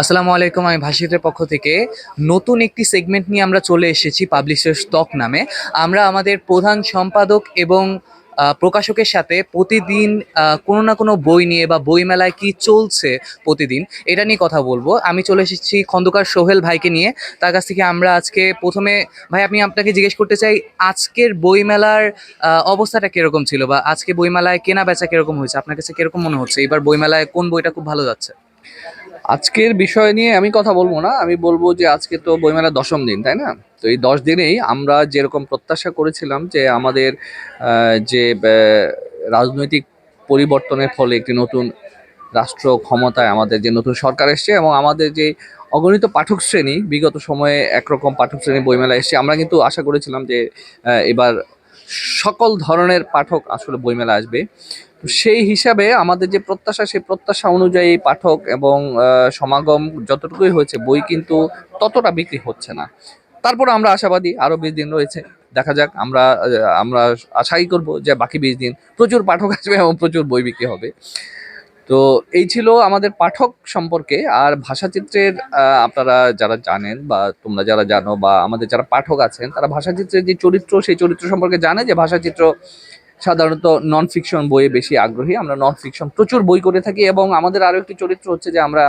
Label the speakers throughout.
Speaker 1: আসসালামু আলাইকুম, আমি ভাষিতের পক্ষ থেকে নতুন একটি সেগমেন্ট নিয়ে আমরা চলে এসেছি পাবলিশার স্টক নামে। আমরা আমাদের প্রধান সম্পাদক এবং প্রকাশকের সাথে প্রতিদিন কোনো না কোনো বই নিয়ে বা বইমেলায় কি চলছে প্রতিদিন, এটা নিয়ে কথা বলব। আমি চলে এসেছি খন্দকার সোহেল ভাইকে নিয়ে। তার কাছ থেকে আমরা আজকে প্রথমে, ভাই আপনি আপনাকে জিজ্ঞেস করতে চাই, আজকের বইমেলার অবস্থাটা কীরকম ছিল বা আজকে বইমেলায় কেনা বেচা কীরকম হয়েছে? আপনার কাছে কীরকম মনে হচ্ছে? এবার বইমেলায় কোন বইটা খুব ভালো যাচ্ছে?
Speaker 2: আজকের বিষয় নিয়ে আমি কথা বলব না, আমি বলব যে আজকে তো বইমেলার দশম দিন, তাই না? তো এই দশ দিনেই আমরা যেরকম প্রত্যাশা করেছিলাম যে আমাদের যে রাজনৈতিক পরিবর্তনের ফলে একটি নতুন রাষ্ট্র ক্ষমতায় আমাদের যে নতুন সরকার এসছে এবং আমাদের যে অগণিত পাঠক শ্রেণি, বিগত সময়ে একরকম পাঠক শ্রেণি বইমেলা এসছে, আমরা কিন্তু আশা করেছিলাম যে এবার সকল ধরনের পাঠক আসলে বইমেলা আসবে। সেই হিসাবে আমাদের যে প্রত্যাশা, সেই প্রত্যাশা অনুযায়ী পাঠক এবং সমাগম যতটুকুই হয়েছে, বই কিন্তু ততটা বিক্রি হচ্ছে না। তারপর আমরা আশাবাদী আরও বিশ দিন রয়েছে। দেখা যাক, আমরা আমরা আশাই করব যে বাকি বিশ দিন প্রচুর পাঠক আসবে এবং প্রচুর বই বিক্রি হবে। তো এই ছিল আমাদের পাঠক সম্পর্কে। আর ভাষাচিত্রের আপনারা যারা জানেন বা তোমরা যারা জানো বা আমাদের যারা পাঠক আছেন, তারা ভাষাচিত্রের যে চরিত্র, সেই চরিত্র সম্পর্কে জানে যে ভাষাচিত্র সাধারণত নন ফিকশন বইয়ে বেশি আগ্রহী। আমরা নন ফিকশন প্রচুর বই করে থাকি এবং আমাদের আরও একটি চরিত্র হচ্ছে যে আমরা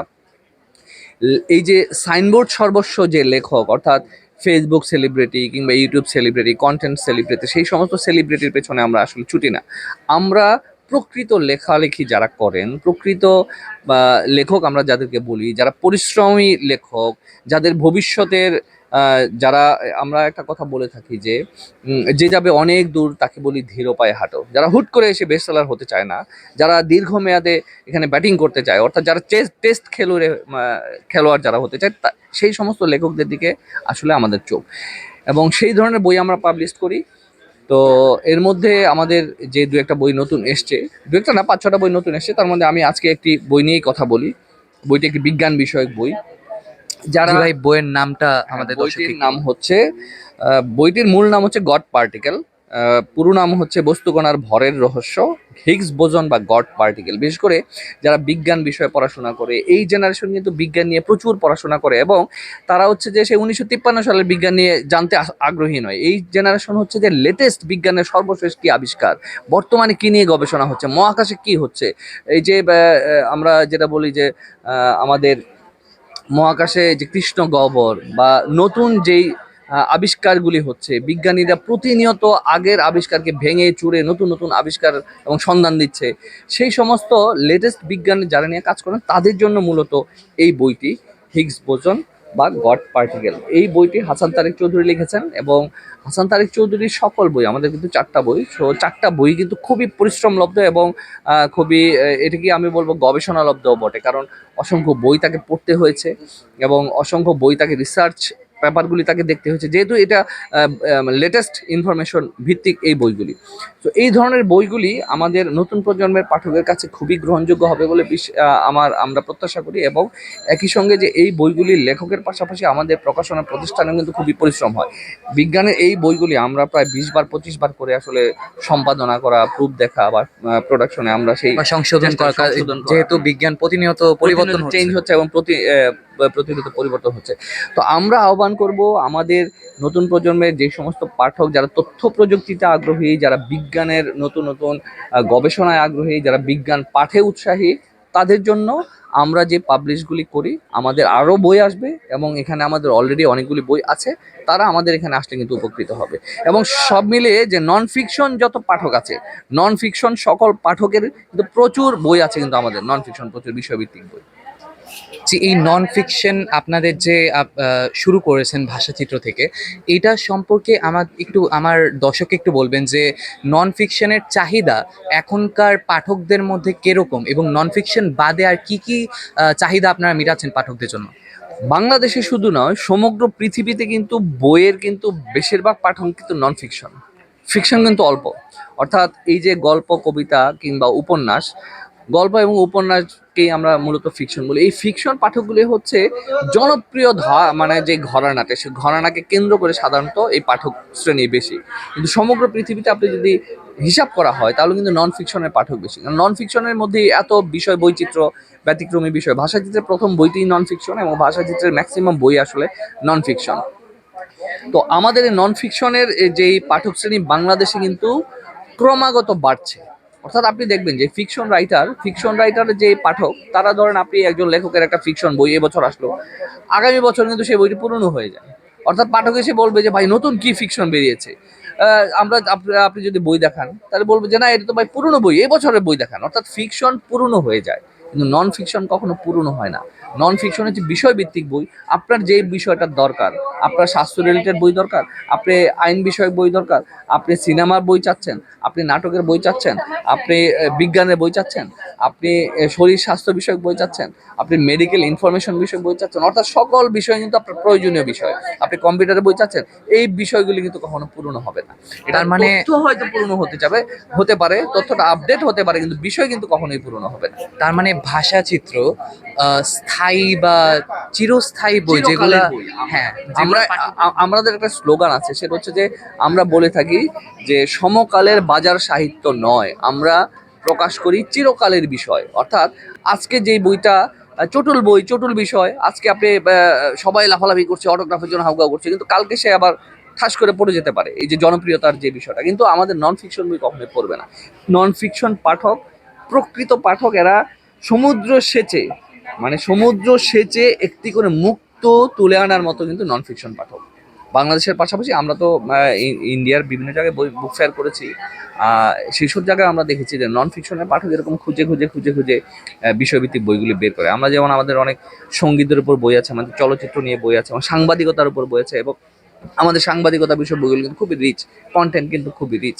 Speaker 2: এই যে সাইনবোর্ড সর্বস্ব যে লেখক, অর্থাৎ ফেসবুক সেলিব্রিটি কিংবা ইউটিউব সেলিব্রিটি কন্টেন্ট সেলিব্রিটি সেই সমস্ত সেলিব্রিটির পেছনে আমরা আসলে ছুটি না। আমরা প্রকৃত লেখালেখি যারা করেন, প্রকৃত লেখক আমরা যাদেরকে বলি, যারা পরিশ্রমী লেখক, যাদের ভবিষ্যতের যারা, আমরা একটা কথা বলে থাকি যে যে যাবে অনেক দূর তাকে বলি ধীর পায়ে হাঁটো। যারা হুট করে এসে বেস্টসেলার হতে চায় না, যারা দীর্ঘমেয়াদে এখানে ব্যাটিং করতে চায়, অর্থাৎ যারা টেস্ট খেলুড়ে খেলোয়াড় যারা হতে চায় সেই সমস্ত লেখকদের দিকে আসলে আমাদের চোখ। এবং সেই ধরনের বই আমরা পাবলিশ করি। তো এর মধ্যে আমাদের যে দু একটা বই নতুন এসছে, দু একটা না, পাঁচ ছটা বই নতুন এসছে, তার মধ্যে আমি আজকে একটি বই নিয়েই কথা বলি। বইটি একটি বিজ্ঞান বিষয়ক বই। যারা
Speaker 1: ভাই বইয়ের নামটা আমাদের
Speaker 2: আমাদের বইটির নাম হচ্ছে বইটির মূল নাম হচ্ছে গড পার্টিকেল পুরো নাম হচ্ছে বস্তুকণার ভরের রহস্য হিগস বোজন বা গড পার্টিকেল। বিশেষ করে যারা বিজ্ঞান বিষয়ে পড়াশোনা করে এই জেনারেশন কিন্তু বিজ্ঞান নিয়ে প্রচুর পড়াশোনা করে এবং তারা হচ্ছে যে সেই উনিশশো তিপ্পান্ন সালের বিজ্ঞান নিয়ে জানতে আগ্রহী নয়। এই জেনারেশন হচ্ছে যে লেটেস্ট বিজ্ঞানের সর্বশেষ কী আবিষ্কার? বর্তমানে কী নিয়ে গবেষণা হচ্ছে? মহাকাশে কি হচ্ছে? এই যে আমরা যেটা বলি যে আমাদের মহাকাশে যে কৃষ্ণ গহ্বর বা নতুন যেই আবিষ্কারগুলি হচ্ছে, বিজ্ঞানীরা প্রতিনিয়ত আগের আবিষ্কারকে ভেঙে চুড়ে নতুন নতুন আবিষ্কার এবং সন্ধান দিচ্ছে। সেই সমস্ত লেটেস্ট বিজ্ঞান যারা নিয়ে কাজ করেন, তাদের জন্য মূলত এই বইটি হিগস বোজন। বা গড পার্টিকেল। এই বইটি হাসান তারেক চৌধুরী লিখেছেন এবং হাসান তারেক চৌধুরীর সকল বই, আমাদের কিন্তু চারটা বই, সো চারটা বই কিন্তু খুবই পরিশ্রমলব্ধ এবং খুবই এটাকে আমি বলব গবেষণালব্ধ বটে। কারণ অসংখ্য বই তাকে পড়তে হয়েছে এবং অসংখ্য বই তাকে রিসার্চ পেপারগুলি তাকে দেখতে হয়েছে। যেহেতু এটা লেটেস্ট ইনফরমেশন ভিত্তিক এই বইগুলি। তো এই ধরনের বইগুলি আমাদের নতুন প্রজন্মের পাঠকের কাছে খুবই গ্রহণযোগ্য হবে বলে আমার আমরা প্রত্যাশা করি এবং একই সঙ্গে যে এই বইগুলির লেখকের পাশাপাশি আমাদের প্রকাশনা প্রতিষ্ঠানে কিন্তু খুবই পরিশ্রম হয়। বিজ্ঞানের এই বইগুলি আমরা প্রায় বিশ বার পঁচিশ বার করে আসলে সম্পাদনা করা প্রুফ দেখা বা প্রোডাকশনে আমরা সেই
Speaker 1: সংশোধন করা। যেহেতু বিজ্ঞান প্রতিনিয়ত পরিবর্তন
Speaker 2: চেঞ্জ
Speaker 1: হচ্ছে।
Speaker 2: এবং প্রতি প্রতিনিয়ত পরিবর্তন হচ্ছে। তো আমরা আহ্বান করব আমাদের নতুন প্রজন্মের যে সমস্ত পাঠক, যারা তথ্য প্রযুক্তিতে আগ্রহী, যারা বিজ্ঞানের নতুন নতুন গবেষণায় আগ্রহী, যারা বিজ্ঞান পাঠে উৎসাহী, তাদের জন্য আমরা যে পাবলিশগুলি করি, আমাদের আরও বই আসবে এবং এখানে আমাদের অলরেডি অনেকগুলি বই আছে, তারা আমাদের এখানে আসলে কিন্তু উপকৃত হবে। এবং সব মিলিয়ে যে নন ফিকশন যত পাঠক আছে নন ফিকশন সকল পাঠকের কিন্তু প্রচুর বই আছে কিন্তু আমাদের নন ফিকশন প্রচুর বিষয়ভিত্তিক বই।
Speaker 1: যে এই নন ফিকশন আপনাদের যে শুরু করেছেন ভাষাচিত্র থেকে, এটা সম্পর্কে আমার একটু, আমার দর্শককে একটু বলবেন যে নন ফিকশনের চাহিদা এখনকার পাঠকদের মধ্যে কীরকম? এবং নন ফিকশন বাদে আর কি কি চাহিদা আপনারা মিটাচ্ছেন পাঠকদের জন্য?
Speaker 2: বাংলাদেশে শুধু নয়, সমগ্র পৃথিবীতে কিন্তু বইয়ের কিন্তু বেশিরভাগ পাঠক কিন্তু নন ফিকশন ফিকশন কিন্তু অল্প। অর্থাৎ এই যে গল্প, কবিতা কিংবা উপন্যাস, গল্প এবং উপন্যাসকেই আমরা মূলত ফিকশন বলি। এই ফিকশন পাঠকগুলি হচ্ছে জনপ্রিয় মানে যে ঘরানাটে সেই ঘরানাকে কেন্দ্র করে সাধারণত এই পাঠক শ্রেণি বেশি। কিন্তু সমগ্র পৃথিবীতে আপনি যদি হিসাব করা হয়, তাহলে কিন্তু নন ফিকশনের পাঠক বেশি। কারণ নন ফিকশনের মধ্যে এত বিষয় বৈচিত্র্য, ব্যতিক্রমী বিষয়। ভাষাচিত্রের প্রথম বইটি নন ফিকশন এবং ভাষাচিত্রের ম্যাক্সিমাম বই আসলে নন ফিকশন তো আমাদের নন ফিকশনের যেই পাঠক শ্রেণি বাংলাদেশে কিন্তু ক্রমাগত বাড়ছে। অর্থাৎ আপনি দেখবেন যে ফিকশন রাইটার ফিকশন রাইটার যে পাঠক, তারা ধরেন আপনি একজন লেখকের একটা ফিকশন বই এবছর আসলো। আগামী বছর কিন্তু সেই বইটি পুরনো হয়ে যায়। অর্থাৎ পাঠক এসে বলবে যে, ভাই, নতুন কি ফিকশন বেরিয়েছে? আমরা আপনি যদি বই দেখান, তাহলে বলব যে, না, এটা তো ভাই পুরনো বই বছরের বই দেখান। অর্থাৎ ফিকশন পুরনো হয়ে যায়। কিন্তু নন ফিকশন কখনো পুরনো হয় না। নন ফিকশন হচ্ছে বিষয়ভিত্তিক বই। আপনার যে বিষয়টার দরকার আপনার স্বাস্থ্য রিলেটেড বই দরকার আপনি আইন বিষয়ক বই দরকার আপনি সিনেমার বই চাচ্ছেন আপনি নাটকের বই চাচ্ছেন আপনি বিজ্ঞানের বই চাচ্ছেন আপনি শরীর স্বাস্থ্য বিষয়ক বই চাচ্ছেন আপনি মেডিকেল ইনফরমেশন বিষয়ক বই চাচ্ছেন অর্থাৎ সকল বিষয় কিন্তু আপনার প্রয়োজনীয় বিষয়। আপনি কম্পিউটারের বই চাচ্ছেন এই বিষয়গুলি কিন্তু কখনো পূরণ হবে না।
Speaker 1: মানে-
Speaker 2: মানে হয়তো পূর্ণ হতে যাবে হতে পারে তথ্যটা আপডেট হতে পারে কিন্তু বিষয় কিন্তু কখনোই পূরণ হবে না।
Speaker 1: তার মানে ভাষাচিত্র স্থায়ী বা চিরস্থায়ী বই যেগুলো হ্যাঁ
Speaker 2: আমরা আমাদের একটা স্লোগান আছে সেটা হচ্ছে যে আমরা বলে থাকি যে সমকালের বাজার সাহিত্য নয় আমরা প্রকাশ করি চিরকালের বিষয়। অর্থাৎ আজকে যেই বইটা চটুল বই চটুল বিষয় আজকে আপনি সবাই লাফালাফি করছে অটোগ্রাফের জন্য হাউগাউ করছে কিন্তু কালকে সে আবার ঠাস করে পড়ে যেতে পারে এই যে জনপ্রিয়তার যে বিষয়টা। কিন্তু আমাদের নন ফিকশন বই কখনোই পড়বে না। নন ফিকশন পাঠক প্রকৃত পাঠক এরা সমুদ্র সেচে মানে সমুদ্র সেচে একটি করে মুক্ত তুলে আনার মতো কিন্তু নন ফিকশন পাঠক। বাংলাদেশের পাশাপাশি আমরা তো ইন্ডিয়ার বিভিন্ন জায়গায় বই বুক ফেয়ার করেছি। সেসব জায়গায় আমরা দেখেছি যে নন ফিকশনের পাঠক এরকম খুঁজে খুঁজে খুঁজে খুঁজে বিষয়ভিত্তিক বইগুলি বের করে। আমরা যেমন আমাদের অনেক সঙ্গীতের উপর বই আছে, আমাদের চলচ্চিত্র নিয়ে বই আছে এবং সাংবাদিকতার উপর বই আছে এবং আমাদের সাংবাদিকতা বিষয় বইগুলো কিন্তু খুবই রিচ কন্টেন্ট কিন্তু খুবই রিচ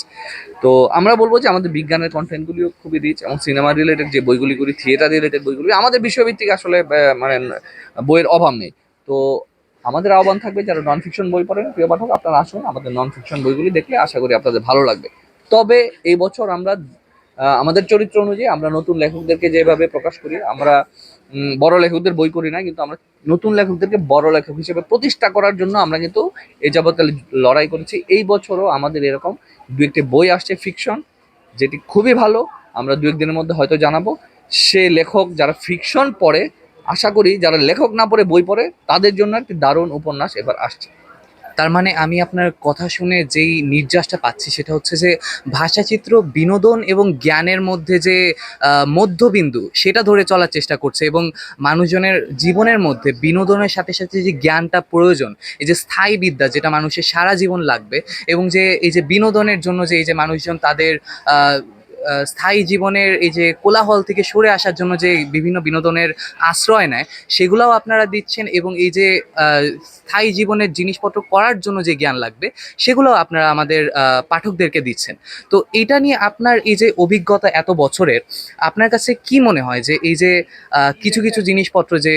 Speaker 2: তো আমরা বলব যে আমাদের বিজ্ঞানের কন্টেন্টগুলিও খুবই রিচ এবং সিনেমা রিলেটেড যে বইগুলি করি থিয়েটার রিলেটেড বইগুলি, আমাদের বিষয়ভিত্তিক আসলে মানে বইয়ের অভাব নেই। তো আমাদের আহ্বান থাকবে যারা নন ফিকশন বই পড়েন, প্রিয় পাঠক, আপনারা আসুন, আমাদের নন ফিকশন বইগুলি দেখলে আশা করি আপনাদের ভালো লাগবে। তবে এই বছর আমরা আমাদের চরিত্র অনুযায়ী আমরা নতুন লেখকদেরকে যেভাবে প্রকাশ করি, আমরা বড় লেখকদের বই করি না, কিন্তু আমরা নতুন লেখকদেরকে বড় লেখক হিসেবে প্রতিষ্ঠা করার জন্য আমরা কিন্তু এ যাবৎ লড়াই করেছি। এই বছরও আমাদের এরকম দু একটি বই আসছে ফিকশন যেটি খুবই ভালো, আমরা দু একদিনের মধ্যে হয়তো জানাব। সে লেখক যারা ফিকশন পড়ে, আশা করি যারা লেখক না পড়ে, বই পড়ে, তাদের জন্য একটি দারুণ উপন্যাস এবার আসছে।
Speaker 1: তার মানে আমি আপনার কথা শুনে যেই নির্যাসটা পাচ্ছি সেটা হচ্ছে যে ভাষাচিত্র, বিনোদন এবং জ্ঞানের মধ্যে যে মধ্যবিন্দু সেটা ধরে চলার চেষ্টা করছে এবং মানুষজনের জীবনের মধ্যে বিনোদনের সাথে সাথে যে জ্ঞানটা প্রয়োজন, এই যে স্থায়ী বিদ্যা যেটা মানুষের সারা জীবন লাগবে এবং যে, এই যে বিনোদনের জন্য যে, এই যে মানুষজন তাদের স্থায়ী জীবনের এই যে কোলাহল থেকে সরে আসার জন্য যে বিভিন্ন বিনোদনের আশ্রয় নেয়, সেগুলোও আপনারা দিচ্ছেন এবং এই যে স্থায়ী জীবনের জিনিসপত্র করার জন্য যে জ্ঞান লাগবে, সেগুলোও আপনারা আমাদের পাঠকদেরকে দিচ্ছেন। তো এটা নিয়ে আপনার এই যে অভিজ্ঞতা এত বছরের, আপনার কাছে কি মনে হয় যে এই যে কিছু কিছু জিনিসপত্র যে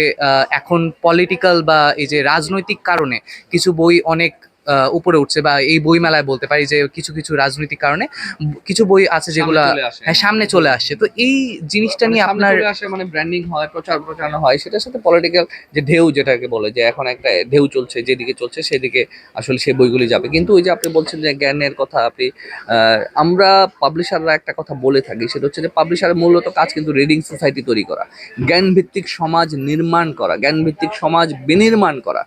Speaker 1: এখন পলিটিক্যাল বা এই যে রাজনৈতিক কারণে কিছু বই অনেক উপরে উঠছে বা এই বই মেলায় বলতে পারি যে কিছু কিছু রাজনৈতিক কারণে কিছু বই আছে যেগুলা। হ্যাঁ সামনে চলে আসছে তো এই জিনিসটা নিয়ে
Speaker 2: মানে
Speaker 1: আপনার
Speaker 2: মানে ব্র্যান্ডিং হয় প্রচার প্রচারণা হয় সেটার সাথে পলিটিক্যাল যে ঢেউ যেটাকে বলে যে এখন একটা ঢেউ চলছে যেদিকে চলছে সেদিকে আসলে সেই বইগুলি যাবে। কিন্তু ওই যে আপনি বলছেন যে জ্ঞানের কথা আপনি আহ, আমরা পাবলিশাররা একটা কথা বলে থাকি সেটা হচ্ছে যে পাবলিশারের মূলত কাজ কিন্তু রিডিং সোসাইটি তৈরি করা জ্ঞান ভিত্তিক সমাজ নির্মাণ করা জ্ঞান ভিত্তিক সমাজ বিনির্মাণ করা।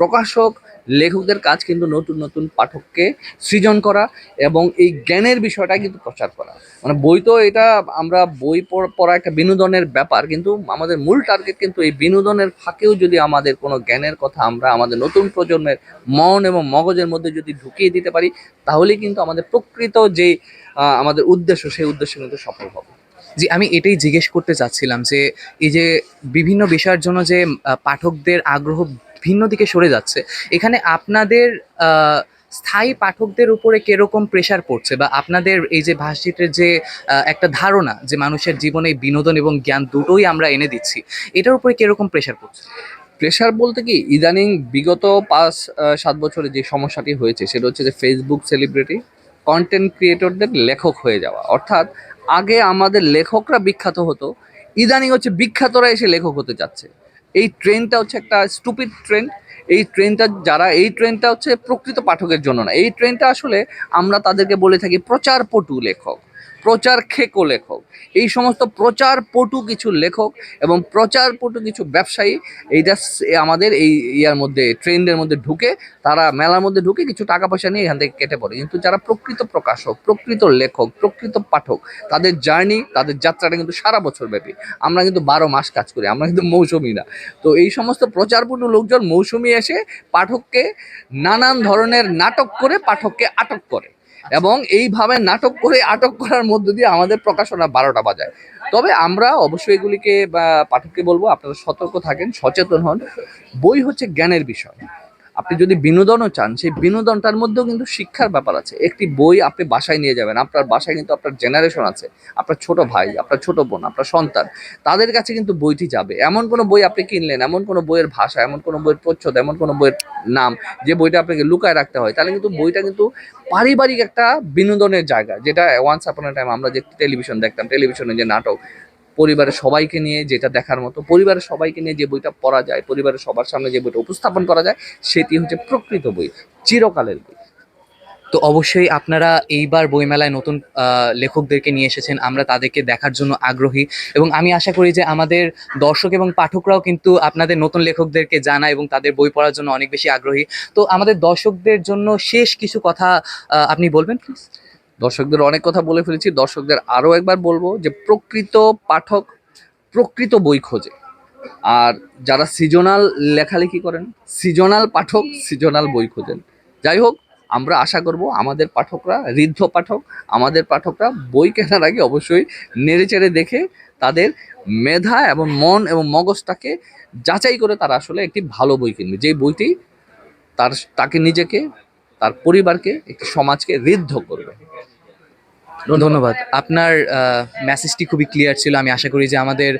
Speaker 2: প্রকাশক লেখকদের কাজ কিন্তু নতুন নতুন পাঠককে সৃজন করা এবং এই জ্ঞানের বিষয়টা কিন্তু প্রচার করা। মানে বই তো এটা আমরা বই পড়- একটা বিনোদনের ব্যাপার, কিন্তু আমাদের মূল টার্গেট কিন্তু এই বিনোদনের ফাঁকেও যদি আমাদের কোনো জ্ঞানের কথা আমরা আমাদের নতুন প্রজন্মের মন এবং মগজের মধ্যে যদি ঢুকিয়ে দিতে পারি, তাহলেই কিন্তু আমাদের প্রকৃত যে আমাদের উদ্দেশ্য, সেই উদ্দেশ্য কিন্তু সফল হবে।
Speaker 1: জি, আমি এটাই জিজ্ঞেস করতে চাচ্ছিলাম যে, এই যে বিভিন্ন বিষয়ের জন্য যে পাঠকদের আগ্রহ ভিন্ন দিকে সরে যাচ্ছে। এখানে আপনাদের স্থায়ী পাঠকদের উপরে কীরকম প্রেশার পড়ছে বা আপনাদের এই যে ভাষিটের যে একটা ধারণা যে মানুষের জীবনে বিনোদন এবং জ্ঞান দুটোই আমরা এনে দিচ্ছি, এটার উপরে কীরকম প্রেশার পড়ছে?
Speaker 2: প্রেশার বলতে কি, ইদানিং বিগত পাঁচ সাত বছরে যে সমস্যাটি হয়েছে সেটা হচ্ছে যে ফেসবুক সেলিব্রিটি কন্টেন্ট ক্রিয়েটরদের লেখক হয়ে যাওয়া। অর্থাৎ আগে আমাদের লেখকরা বিখ্যাত হতো, ইদানিং হচ্ছে বিখ্যাতরা এসে লেখক হতে যাচ্ছে এই ট্রেনটা হচ্ছে একটা স্টুপিড ট্রেন এই ট্রেনটা যারা, এই ট্রেনটা হচ্ছে প্রকৃত পাঠকের জন্য না। এই ট্রেনটা আসলে আমরা তাদেরকে বলে থাকি প্রচারপটু লেখক। প্রচার খেকো লেখক। এই সমস্ত প্রচার পটু কিছু লেখক এবং প্রচার পটু কিছু ব্যবসায়ী এইটা আমাদের এই ইয়ার মধ্যে, ট্রেন্ডের মধ্যে ঢুকে, তারা মেলার মধ্যে ঢুকে কিছু টাকা পয়সা নিয়ে এখান থেকে কেটে পড়ে। কিন্তু যারা প্রকৃত প্রকাশক, প্রকৃত লেখক, প্রকৃত পাঠক, তাদের জার্নি তাদের যাত্রাটা কিন্তু সারা বছর ব্যাপী। আমরা কিন্তু বারো মাস কাজ করি, আমরা কিন্তু মৌসুমি না। তো এই সমস্ত প্রচারপটু লোকজন মৌসুমি এসে পাঠককে নানান ধরনের নাটক করে পাঠককে আটক করে। এবং এইভাবে নাটক করে আটক করার মধ্য দিয়ে আমাদের প্রকাশনা বারোটা বাজায়। তবে আমরা অবশ্যই এগুলিকে, বা পাঠককে বলব, আপনারা সতর্ক থাকেন, সচেতন হন। বই হচ্ছে জ্ঞানের বিষয়। আপনি যদি বিনোদনও চান, সেই বিনোদনটার মধ্যেও কিন্তু শিক্ষার ব্যাপার আছে। একটি বই আপনি বাসায় নিয়ে যাবেন, আপনার বাসায় কিন্তু আপনার জেনারেশন আছে, আপনার ছোট ভাই, আপনার ছোট বোন, আপনার সন্তান, তাদের কাছে কিন্তু বইটি যাবে। এমন কোনো বই আপনি কিনলেন, এমন কোনো বইয়ের ভাষা, এমন কোনো বইয়ের প্রচ্ছদ, এমন কোনো বইয়ের নাম যে বইটা আপনাকে লুকায় রাখতে হয়, তাহলে কিন্তু বইটা কিন্তু পারিবারিক একটা বিনোদনের জায়গা, যেটা ওয়ান্স আপন টাইম আমরা যে টেলিভিশন দেখতাম টেলিভিশনে যে নাটক পরিবারের সবাইকে নিয়ে যেটা দেখার মতো, পরিবারের সবাইকে নিয়ে যে বইটা পড়া যায়, পরিবারের সবার সামনে যে বইটা উপস্থাপন করা যায়, সেটি হচ্ছে প্রকৃত বই, চিরকালের বই।
Speaker 1: তো অবশ্যই আপনারা এইবার বইমেলায় নতুন লেখকদেরকে নিয়ে এসেছেন, আমরা তাদেরকে দেখার জন্য আগ্রহী এবং আমি আশা করি যে আমাদের দর্শক এবং পাঠকরাও কিন্তু আপনাদের নতুন লেখকদেরকে জানায় এবং তাদের বই পড়ার জন্য অনেক বেশি আগ্রহী। তো আমাদের দর্শকদের জন্য শেষ কিছু কথা আপনি বলবেন প্লিজ
Speaker 2: দর্শকদের অনেক কথা বলে ফেলেছি। দর্শকদের আরও একবার বলব যে প্রকৃত পাঠক প্রকৃত বই খোঁজে। আর যারা সিজনাল লেখালেখি করেন, সিজনাল পাঠক সিজনাল বই খোঁজেন। যাই হোক, আমরা আশা করব আমাদের পাঠকরা, ঋদ্ধ পাঠক, আমাদের পাঠকরা বই কেনার আগে অবশ্যই নেড়েচেড়ে দেখে তাদের মেধা এবং মন এবং মগজটাকে যাচাই করে তারা আসলে একটি ভালো বই কিনবে। যেই বইটি তার, তাকে নিজেকে তার পরিবারকে, একটি সমাজকে ঋদ্ধ করবে।
Speaker 1: ধন্যবাদ। আপনার মেসেজটি খুবই ক্লিয়ার ছিল। আমি আশা করি যে আমাদের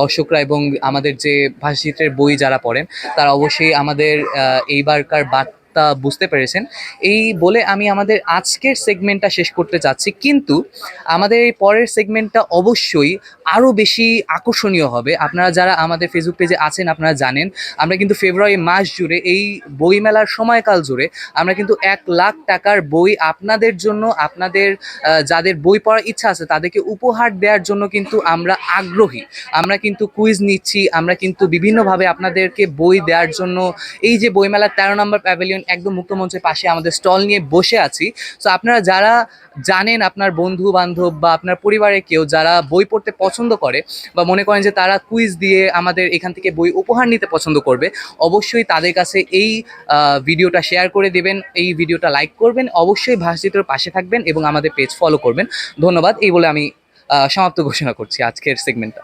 Speaker 1: দর্শকরা এবং আমাদের যে ভাষাচিত্রের বই যারা পড়েন, তারা অবশ্যই আমাদের এইবারকার বার্তা বুঝতে পেরেছেন। এই বলে আমি আমাদের আজকের সেগমেন্টটা শেষ করতে চাচ্ছি কিন্তু আমাদের এই পরের সেগমেন্টটা অবশ্যই আরও বেশি আকর্ষণীয় হবে। আপনারা যারা আমাদের ফেসবুক পেজে আছেন, আপনারা জানেন, আমরা কিন্তু ফেব্রুয়ারি মাস জুড়ে, এই বইমেলার সময়কাল জুড়ে, আমরা কিন্তু এক লাখ টাকার বই আপনাদের জন্য, আপনাদের যাদের বই পড়ার ইচ্ছা আছে, তাদেরকে উপহার দেওয়ার জন্য কিন্তু আমরা আগ্রহী। আমরা কিন্তু কুইজ নিচ্ছি, আমরা কিন্তু বিভিন্নভাবে আপনাদেরকে বই দেওয়ার জন্য, এই যে বইমেলার তেরো নম্বর প্যাভিলিয়ন একদম মুক্ত মঞ্চের পাশে আমাদের স্টল নিয়ে বসে আছি। সো আপনারা যারা জানেন আপনার বন্ধু বান্ধব বা আপনার পরিবারের কেউ যারা বই পড়তে পছন্দ করে বা মনে করেন যে তারা কুইজ দিয়ে আমাদের এখান থেকে বই উপহার নিতে পছন্দ করবে, অবশ্যই তাদের কাছে এই ভিডিওটা শেয়ার করে দেবেন, এই ভিডিওটা লাইক করবেন, অবশ্যই ভাষাচিত্রের পাশে থাকবেন এবং আমাদের পেজ ফলো করবেন। ধন্যবাদ, এই বলে আমি সমাপ্ত ঘোষণা করছি আজকের সেগমেন্টটা